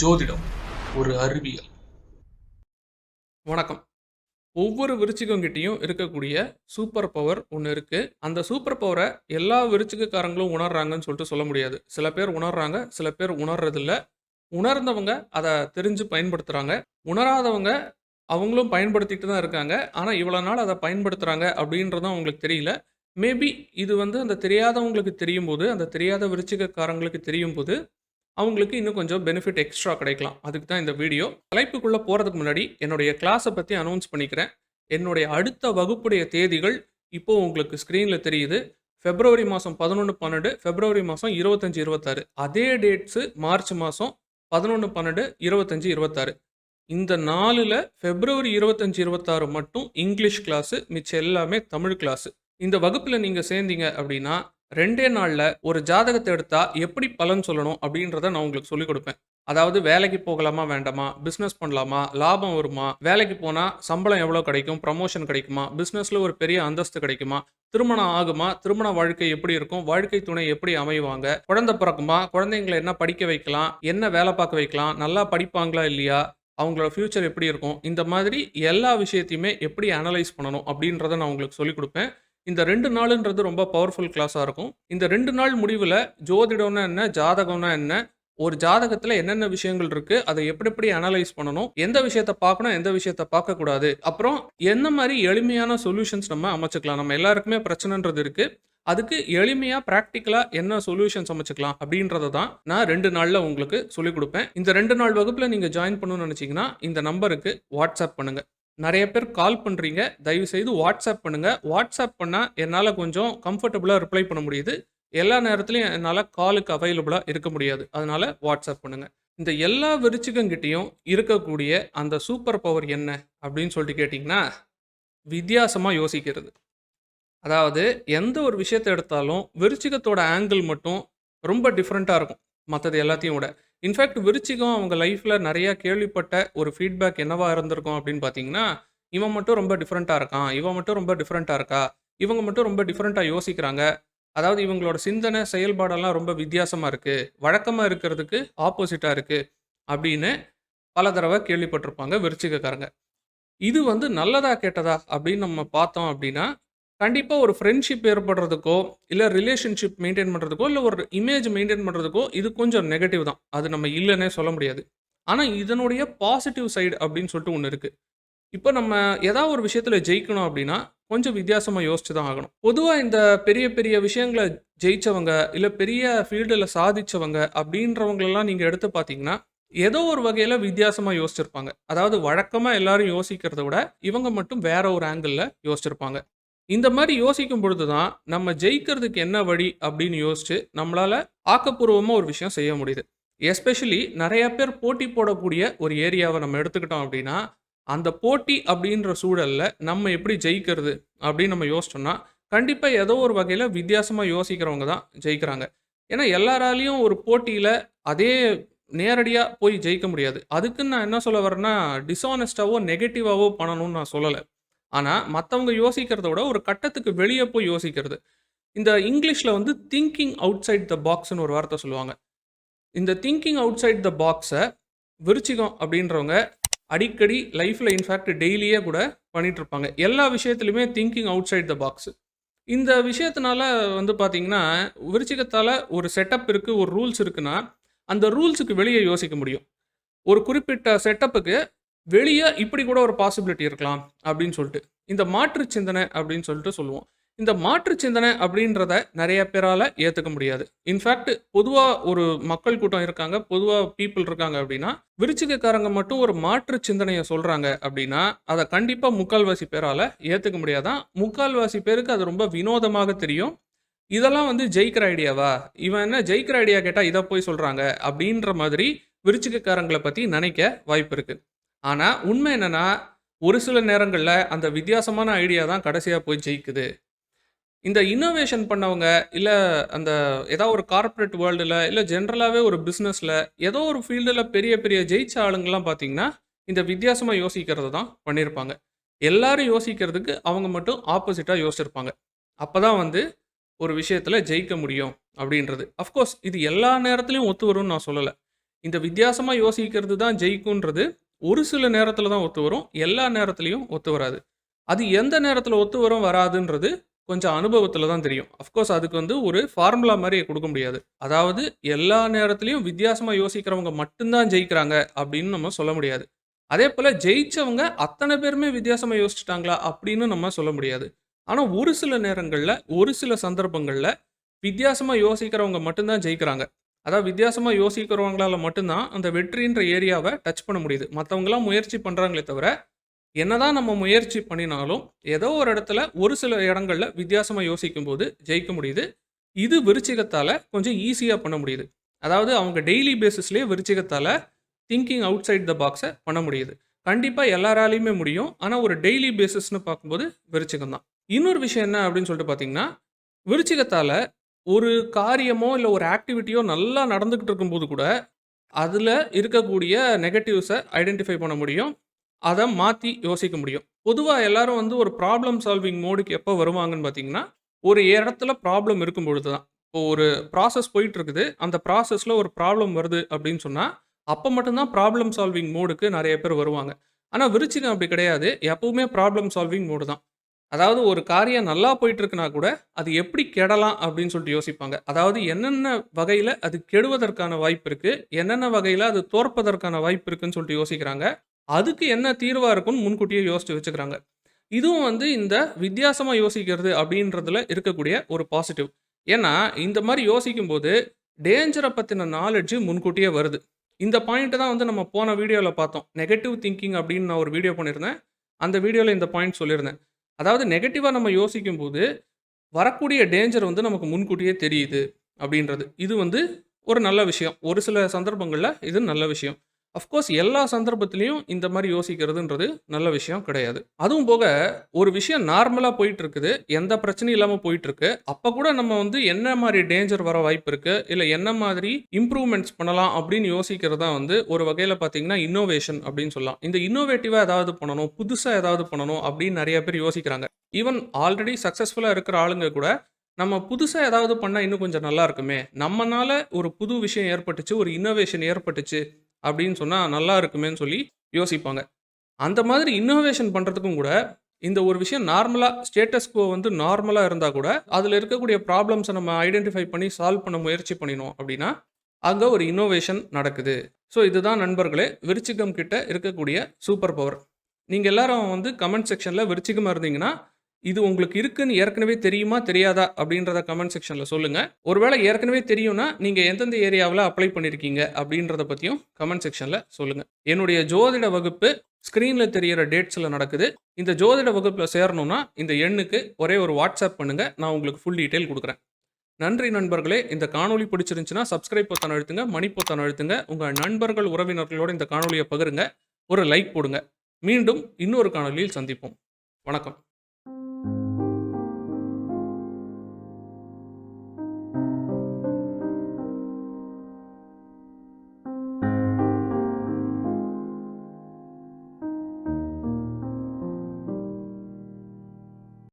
ஜோதிடம் ஒரு அறிவியல். வணக்கம். ஒவ்வொரு விருச்சிகங்கிட்டையும் இருக்கக்கூடிய சூப்பர் பவர் ஒன்று இருக்குது அந்த சூப்பர் பவரை எல்லா விருச்சிகக்காரங்களும் உணர்றாங்கன்னு சொல்லிட்டு சொல்ல முடியாது. சில பேர் உணர்றாங்க சில பேர் உணர்றதில்ல. உணர்ந்தவங்க அதை தெரிஞ்சு பயன்படுத்துகிறாங்க உணராதவங்க அவங்களும் பயன்படுத்திட்டு தான் இருக்காங்க. ஆனால் இவ்வளோ நாள் அதை பயன்படுத்துகிறாங்க அப்படின்றதும் அவங்களுக்கு தெரியல. மேபி இது வந்து அந்த தெரியாதவங்களுக்கு தெரியும் போது அந்த தெரியாத விருச்சிகக்காரங்களுக்கு தெரியும் போது அவங்களுக்கு இன்னும் கொஞ்சம் பெனிஃபிட் எக்ஸ்ட்ரா கிடைக்கலாம். அதுக்கு தான் இந்த வீடியோ தலைப்புக்குள்ளே போகிறதுக்கு முன்னாடி என்னுடைய கிளாஸை பற்றி அனௌன்ஸ் பண்ணிக்கிறேன். என்னுடைய அடுத்த வகுப்புடைய தேதிகள் இப்போ உங்களுக்கு ஸ்க்ரீனில் தெரியுது. ஃபெப்ரவரி மாதம் பதினொன்று பன்னெண்டு ஃபெப்ரவரி மாதம் இருபத்தஞ்சி இருபத்தாறு. அதே டேட்ஸு மார்ச் மாதம் பதினொன்று பன்னெண்டு இருபத்தஞ்சி இருபத்தாறு. இந்த நாலில் ஃபெப்ரவரி இருபத்தஞ்சி இருபத்தாறு மட்டும் இங்கிலீஷ் கிளாஸு மிச்சம் எல்லாமே தமிழ் கிளாஸு இந்த வகுப்பில் நீங்கள் சேர்ந்தீங்க அப்படின்னா ரெண்டே நாளில் ஒரு ஜாதகத்தை எடுத்தால் எப்படி பலன் சொல்லணும் அப்படின்றத நான் உங்களுக்கு சொல்லிக் கொடுப்பேன். அதாவது வேலைக்கு போகலாமா வேண்டாமா? பிஸ்னஸ் பண்ணலாமா? லாபம் வருமா? வேலைக்கு போனால் சம்பளம் எவ்வளோ கிடைக்கும்? ப்ரமோஷன் கிடைக்குமா? பிஸ்னஸில் ஒரு பெரிய அந்தஸ்து கிடைக்குமா? திருமணம் ஆகுமா? திருமண வாழ்க்கை எப்படி இருக்கும்? வாழ்க்கை துணை எப்படி அமைவாங்க? குழந்தை பிறக்குமா? குழந்தைங்களை என்ன படிக்க வைக்கலாம்? என்ன வேலை பார்க்க வைக்கலாம்? நல்லா படிப்பாங்களா இல்லையா? அவங்களோட ஃப்யூச்சர் எப்படி இருக்கும்? இந்த மாதிரி எல்லா விஷயத்தையுமே எப்படி அனலைஸ் பண்ணணும் அப்படின்றத நான் உங்களுக்கு சொல்லிக் கொடுப்பேன். இந்த ரெண்டு நாளுன்றது ரொம்ப பவர்ஃபுல் கிளாஸாக இருக்கும். இந்த ரெண்டு நாள் முடிவில் ஜோதிடம்னா என்ன ஜாதகம்னா என்ன ஒரு ஜாதகத்தில் என்னென்ன விஷயங்கள் இருக்கு அதை எப்படி எப்படி அனலைஸ் பண்ணணும் எந்த விஷயத்த பார்க்கணும் எந்த விஷயத்த பார்க்கக்கூடாது அப்புறம் என்ன மாதிரி எளிமையான சொல்யூஷன்ஸ் நம்ம அமைச்சுக்கலாம். நம்ம எல்லாருக்குமே பிரச்சனைன்றது இருக்கு. அதுக்கு எளிமையாக ப்ராக்டிக்கலாக என்ன சொல்யூஷன்ஸ் அமைச்சுக்கலாம் அப்படின்றத தான் நான் ரெண்டு நாளில் உங்களுக்கு சொல்லிக் கொடுப்பேன். இந்த ரெண்டு நாள் வகுப்பில் நீங்கள் ஜாயின் பண்ணணும்னு நினச்சிங்கன்னா இந்த நம்பருக்கு வாட்ஸ்அப் பண்ணுங்கள் நிறைய பேர் கால் பண்ணுறீங்க தயவு செய்து வாட்ஸ்அப் பண்ணுங்கள் வாட்ஸ்அப் பண்ணால் என்னால் கொஞ்சம் கம்ஃபர்டபுளாக ரிப்ளை பண்ண முடியுது. எல்லா நேரத்துலையும் என்னால் காலுக்கு அவைலபிளாக இருக்க முடியாது. அதனால் வாட்ஸ்அப் பண்ணுங்கள் இந்த எல்லா விருச்சிகங்கிட்டையும் இருக்கக்கூடிய அந்த சூப்பர் பவர் என்ன? அப்படின்னு சொல்லிட்டு கேட்டிங்கன்னா வித்தியாசமாக யோசிக்கிறது. அதாவது எந்த ஒரு விஷயத்தை எடுத்தாலும் விருச்சிகத்தோட ஆங்கிள் மட்டும் ரொம்ப டிஃப்ரெண்ட்டாக இருக்கும். மற்றது எல்லாத்தையும் விட. இன்ஃபேக்ட் விருச்சிகம் அவங்க லைஃப்பில் நிறையா கேள்விப்பட்ட ஒரு ஃபீட்பேக் என்னவா இருந்திருக்கும் அப்படின்னு பார்த்தீங்கன்னா இவன் மட்டும் ரொம்ப டிஃப்ரெண்ட்டாக இருக்கான் இவன் மட்டும் ரொம்ப டிஃப்ரெண்ட்டாக இருக்கா இவங்க மட்டும் ரொம்ப டிஃப்ரெண்ட்டாக யோசிக்கிறாங்க. அதாவது இவங்களோட சிந்தனை செயல்பாடெல்லாம் ரொம்ப வித்தியாசமாக இருக்குது வழக்கமாக இருக்கிறதுக்கு ஆப்போசிட்டாக இருக்குது அப்படின்னு பல தடவை கேள்விப்பட்டிருப்பாங்க விருச்சிகக்காரங்க. இது வந்து நல்லதா கெட்டதா அப்படின்னு நம்ம பார்த்தோம் அப்படின்னா கண்டிப்பாக ஒரு ஃப்ரெண்ட்ஷிப் ஏற்படுறதுக்கோ இல்லை ரிலேஷன்ஷிப் மெயின்டைன் பண்ணுறதுக்கோ இல்லை ஒரு இமேஜ் மெயின்டைன் பண்ணுறதுக்கோ இது கொஞ்சம் நெகட்டிவ் தான். அது நம்ம இல்லைன்னே சொல்ல முடியாது. ஆனால் இதனுடைய பாசிட்டிவ் சைடு அப்படின்னு சொல்லிட்டு ஒன்று இருக்குது இப்போ நம்ம ஏதாவது ஒரு விஷயத்தில் ஜெயிக்கணும் அப்படின்னா கொஞ்சம் வித்தியாசமாக யோசிச்சு தான் ஆகணும். பொதுவாக இந்த பெரிய பெரிய விஷயங்களை ஜெயித்தவங்க இல்லை பெரிய ஃபீல்டில் சாதித்தவங்க அப்படின்றவங்களெல்லாம் நீங்கள் எடுத்து பார்த்தீங்கன்னா ஏதோ ஒரு வகையில் வித்தியாசமாக யோசிச்சிருப்பாங்க. அதாவது வழக்கமாக எல்லாரும் யோசிக்கிறத விட இவங்க மட்டும் வேற ஒரு ஆங்கிளில் யோசிச்சிருப்பாங்க. இந்த மாதிரி யோசிக்கும் பொழுது தான் நம்ம ஜெயிக்கிறதுக்கு என்ன வழி அப்படின்னு யோசிச்சு நம்மளால் ஆக்கப்பூர்வமாக ஒரு விஷயம் செய்ய முடியுது. எஸ்பெஷலி நிறைய பேர் போட்டி போடக்கூடிய ஒரு ஏரியாவை நம்ம எடுத்துக்கிட்டோம் அப்படின்னா அந்த போட்டி அப்படின்ற சூழலில் நம்ம எப்படி ஜெயிக்கிறது அப்படின்னு நம்ம யோசிச்சோம்னா கண்டிப்பாக ஏதோ ஒரு வகையில் வித்தியாசமாக யோசிக்கிறவங்க தான் ஜெயிக்கிறாங்க. ஏன்னா எல்லாராலையும் ஒரு போட்டியில் அதே நேரடியாக போய் ஜெயிக்க முடியாது. அதுக்குன்னு நான் என்ன சொல்ல வரேன்னா டிஸானஸ்டாவோ நெகட்டிவாவோ பண்ணணும்னு நான் சொல்லலை. ஆனால் மற்றவங்க யோசிக்கிறத விட ஒரு கட்டத்துக்கு வெளியே போய் யோசிக்கிறது. இந்த இங்கிலீஷில் வந்து திங்கிங் அவுட் சைட் த பாக்ஸ்னு ஒரு வார்த்தை சொல்லுவாங்க. இந்த திங்கிங் அவுட் சைட் த பாக்ஸை விருச்சிகம் அப்படின்றவங்க அடிக்கடி லைஃப்பில் இன்ஃபேக்ட் டெய்லியே கூட பண்ணிகிட்ருப்பாங்க இருப்பாங்க எல்லா விஷயத்துலையுமே thinking outside the box இந்த விஷயத்தினால வந்து பார்த்தீங்கன்னா விருச்சிகத்தால் ஒரு செட்டப் இருக்குது ஒரு ரூல்ஸ் இருக்குன்னா அந்த ரூல்ஸுக்கு வெளியே யோசிக்க முடியும். ஒரு குறிப்பிட்ட செட்டப்புக்கு வெளியே இப்படி கூட ஒரு பாசிபிலிட்டி இருக்கலாம் அப்படின்னு சொல்லிட்டு. இந்த மாற்று சிந்தனை அப்படின்னு சொல்லிட்டு சொல்லுவோம். இந்த மாற்று சிந்தனை அப்படின்றத நிறைய பேரால் ஏற்றுக்க முடியாது. இன்ஃபேக்ட் பொதுவாக ஒரு மக்கள் கூட்டம் இருக்காங்க பொதுவாக பீப்புள் இருக்காங்க அப்படின்னா விருச்சிகக்காரங்க மட்டும் ஒரு மாற்று சிந்தனையை சொல்கிறாங்க அப்படின்னா அதை கண்டிப்பாக முக்கால்வாசி பேரால் ஏற்றுக்க முடியாதான். முக்கால்வாசி பேருக்கு அது ரொம்ப வினோதமாக தெரியும். இதெல்லாம் வந்து ஜெயிக்கிற ஐடியாவா இவன் என்ன ஜெயிக்கிற ஐடியா கேட்டால் இதை போய் சொல்கிறாங்க அப்படின்ற மாதிரி விருச்சிகக்காரங்களை பற்றி நினைக்க வாய்ப்பு இருக்குது ஆனால் உண்மை என்னன்னா ஒரு சில நேரங்களில் அந்த வித்தியாசமான ஐடியா தான் கடைசியாக போய் ஜெயிக்குது. இந்த இன்னோவேஷன் பண்ணவங்க இல்லை அந்த ஏதாவது ஒரு கார்ப்பரேட் வேர்ல்டில் இல்லை ஜென்ரலாகவே ஒரு பிஸ்னஸில் ஏதோ ஒரு ஃபீல்டில் பெரிய பெரிய ஜெயிச்ச ஆளுங்கள்லாம் பார்த்தீங்கன்னா இந்த வித்தியாசமாக யோசிக்கிறது தான் பண்ணியிருப்பாங்க எல்லாரும் யோசிக்கிறதுக்கு அவங்க மட்டும் ஆப்போசிட்டாக யோசிச்சிருப்பாங்க. அப்போ தான் வந்து ஒரு விஷயத்தில் ஜெயிக்க முடியும் அப்படின்றது. அஃப்கோர்ஸ் இது எல்லா நேரத்துலையும் ஒத்து வரும்னு நான் சொல்லலை. இந்த வித்தியாசமாக யோசிக்கிறது தான் ஜெயிக்கும்ன்றது ஒரு சில நேரத்தில் தான் ஒத்து வரும். எல்லா நேரத்துலையும் ஒத்து வராது. அது எந்த நேரத்தில் ஒத்து வரும், வராதுன்றது கொஞ்சம் அனுபவத்தில் தான் தெரியும். அஃப்கோர்ஸ் அதுக்கு வந்து ஒரு ஃபார்முலா மாதிரி கொடுக்க முடியாது. அதாவது எல்லா நேரத்துலையும் வித்தியாசமாக யோசிக்கிறவங்க மட்டும்தான் ஜெயிக்கிறாங்க அப்படின்னு நம்ம சொல்ல முடியாது. அதே போல் ஜெயிச்சவங்க அத்தனை பேருமே வித்தியாசமாக யோசிச்சுட்டாங்களா அப்படின்னு நம்ம சொல்ல முடியாது. ஆனால் ஒரு சில நேரங்களில் ஒரு சில சந்தர்ப்பங்களில் வித்தியாசமாக யோசிக்கிறவங்க மட்டும்தான் ஜெயிக்கிறாங்க. அதாவது வித்தியாசமாக யோசிக்கிறவங்களால மட்டும்தான் அந்த வெற்றின்ற ஏரியாவை டச் பண்ண முடியுது. மற்றவங்களாம் முயற்சி பண்ணுறாங்களே தவிர, என்னதான் நம்ம முயற்சி பண்ணினாலும், ஏதோ ஒரு இடத்துல ஒரு சில இடங்கள்ல யோசிக்கும் யோசிக்கும்போது ஜெயிக்க முடியுது. இது விருச்சிகத்தால் கொஞ்சம் ஈஸியாக பண்ண முடியுது. அதாவது அவங்க டெய்லி பேசிஸ்லேயே விருச்சிகத்தால் திங்கிங் அவுட் சைட் த பாக்ஸை பண்ண முடியுது. கண்டிப்பாக எல்லாராலையுமே முடியும். ஆனால் ஒரு டெய்லி பேசிஸ்னு பார்க்கும்போது விருச்சிகம் தான். இன்னொரு விஷயம் என்ன அப்படின்னு சொல்லிட்டு பார்த்தீங்கன்னா, விருச்சிகத்தால் ஒரு காரியமோ, இல்ல ஒரு ஆக்டிவிட்டியோ நல்லா நடந்துகிட்டு இருக்கும்போது கூட, அதுல இருக்கக்கூடிய நெகட்டிவ்ஸ ஐடென்டிஃபை பண்ண முடியும். அத மாத்தி யோசிக்க முடியும். பொதுவா எல்லாரும் வந்து ஒரு ப்ராப்ளம் சால்விங் மோடுக்கு எப்ப வருவாங்கன்னு பார்த்தீங்கன்னா, ஒரு இடத்துல ப்ராப்ளம் இருக்கும் பொழுது தான். இப்போ ஒரு ப்ராசஸ் போயிட்டு இருக்குது. அந்த ப்ராசஸ்ல ஒரு ப்ராப்ளம் வருது அப்படின்னு சொன்னா, அப்ப மட்டும் தான் ப்ராப்ளம் சால்விங் மோடுக்கு நெறைய பேர் வருவாங்க. ஆனா விருச்சிகம் அப்படி கிடையாது. எப்பவுமே ப்ராப்ளம் சால்விங் மோடு தான். அதாவது ஒரு காரியம் நல்லா போயிட்டுருக்குன்னா கூட, அது எப்படி கெடலாம் அப்படின்னு சொல்லிட்டு யோசிப்பாங்க. அதாவது என்னென்ன வகையில் அது கெடுவதற்கான வாய்ப்பு இருக்குது என்னென்ன வகையில் அது தோற்பதற்கான வாய்ப்பு இருக்குன்னு சொல்லிட்டு யோசிக்கிறாங்க. அதுக்கு என்ன தீர்வாக இருக்கும்னு முன்கூட்டியே யோசித்து வச்சுக்கிறாங்க. இதுவும் வந்து இந்த வித்தியாசமாக யோசிக்கிறது அப்படின்றதுல இருக்கக்கூடிய ஒரு பாசிட்டிவ். ஏன்னா, இந்த மாதிரி யோசிக்கும்போது டேஞ்சரை பற்றின நாலெட்ஜ் முன்கூட்டியே வருது. இந்த பாயிண்ட்டு தான் வந்து நம்ம போன வீடியோவில் பார்த்தோம். நெகட்டிவ் திங்கிங் அப்படின்னு நான் ஒரு வீடியோ பண்ணியிருந்தேன். அந்த வீடியோவில் இந்த பாயிண்ட் சொல்லியிருந்தேன். அதாவது நெகட்டிவாக நம்ம யோசிக்கும்போது, வரக்கூடிய டேஞ்சர் வந்து நமக்கு முன்கூட்டியே தெரியுது அப்படின்றது. இது வந்து ஒரு நல்ல விஷயம். ஒரு சில சந்தர்ப்பங்களில் இது நல்ல விஷயம். அஃப்கோர்ஸ் எல்லா சந்தர்ப்பத்திலையும் இந்த மாதிரி யோசிக்கிறதுன்றது நல்ல விஷயம் கிடையாது. அதுவும் போக ஒரு விஷயம் நார்மலாக போயிட்டு இருக்குது. எந்த பிரச்சனையும் இல்லாமல் போயிட்டு இருக்கு. அப்போ கூட நம்ம வந்து என்ன மாதிரி டேஞ்சர் வர வாய்ப்பு இருக்கு, இல்லை என்ன மாதிரி இம்ப்ரூவ்மெண்ட்ஸ் பண்ணலாம் அப்படின்னு யோசிக்கிறது தான் வந்து ஒரு வகையில் பார்த்தீங்கன்னா, இன்னோவேஷன் அப்படின்னு சொல்லலாம். இந்த இன்னோவேட்டிவாக ஏதாவது பண்ணணும், புதுசாக ஏதாவது பண்ணணும் அப்படின்னு நிறைய பேர் யோசிக்கிறாங்க. ஈவன் ஆல்ரெடி சக்ஸஸ்ஃபுல்லாக இருக்கிற ஆளுங்க கூட, நம்ம புதுசாக ஏதாவது பண்ணால் இன்னும் கொஞ்சம் நல்லா இருக்குமே, நம்மனால ஒரு புது விஷயம் ஏற்பட்டுச்சு, ஒரு இன்னோவேஷன் ஏற்பட்டுச்சு அப்படின்னு சொன்னால் நல்லா இருக்குமேன்னு சொல்லி யோசிப்பாங்க. அந்த மாதிரி இன்னோவேஷன் பண்ணுறதுக்கும் கூட, இந்த ஒரு விஷயம் நார்மலாக ஸ்டேட்டஸ்கோ வந்து நார்மலாக இருந்தால் கூட, அதில் இருக்கக்கூடிய ப்ராப்ளம்ஸை நம்ம ஐடென்டிஃபை பண்ணி சால்வ் பண்ண முயற்சி பண்ணினோம் அப்படின்னா, அங்கே ஒரு இன்னோவேஷன் நடக்குது. ஸோ இதுதான் நண்பர்களே விருச்சிகம் கிட்ட இருக்கக்கூடிய சூப்பர் பவர். நீங்கள் எல்லாரும் வந்து கமெண்ட் செக்ஷனில் விருச்சிகமாக இருந்தீங்கன்னா, இது உங்களுக்கு இருக்குன்னு ஏற்கனவே தெரியுமா, தெரியாதா அப்படின்றத கமெண்ட் செக்ஷனில் சொல்லுங்கள் ஒருவேளை ஏற்கனவே தெரியும்னா, நீங்கள் எந்தெந்த ஏரியாவில் அப்ளை பண்ணியிருக்கீங்க அப்படின்றத பற்றியும் கமெண்ட் செக்ஷனில் சொல்லுங்கள் என்னுடைய ஜோதிட வகுப்பு ஸ்க்ரீனில் தெரியிற டேட்ஸில் நடக்குது. இந்த ஜோதிட வகுப்பில் சேரணும்னா, இந்த எண்ணுக்கு ஒரே ஒரு வாட்ஸ்அப் பண்ணுங்கள் நான் உங்களுக்கு ஃபுல் டீட்டெயில் கொடுக்குறேன் நன்றி நண்பர்களே. இந்த காணொலி பிடிச்சிருந்துச்சுன்னா, சப்ஸ்கிரைப் பொத்தனை அழுத்துங்க, மணி பொத்தனை அழுத்துங்க. உங்கள் நண்பர்கள், உறவினர்களோட இந்த காணொலியை பகிருங்க. ஒரு லைக் போடுங்க. மீண்டும் இன்னொரு காணொலியில் சந்திப்போம். வணக்கம்.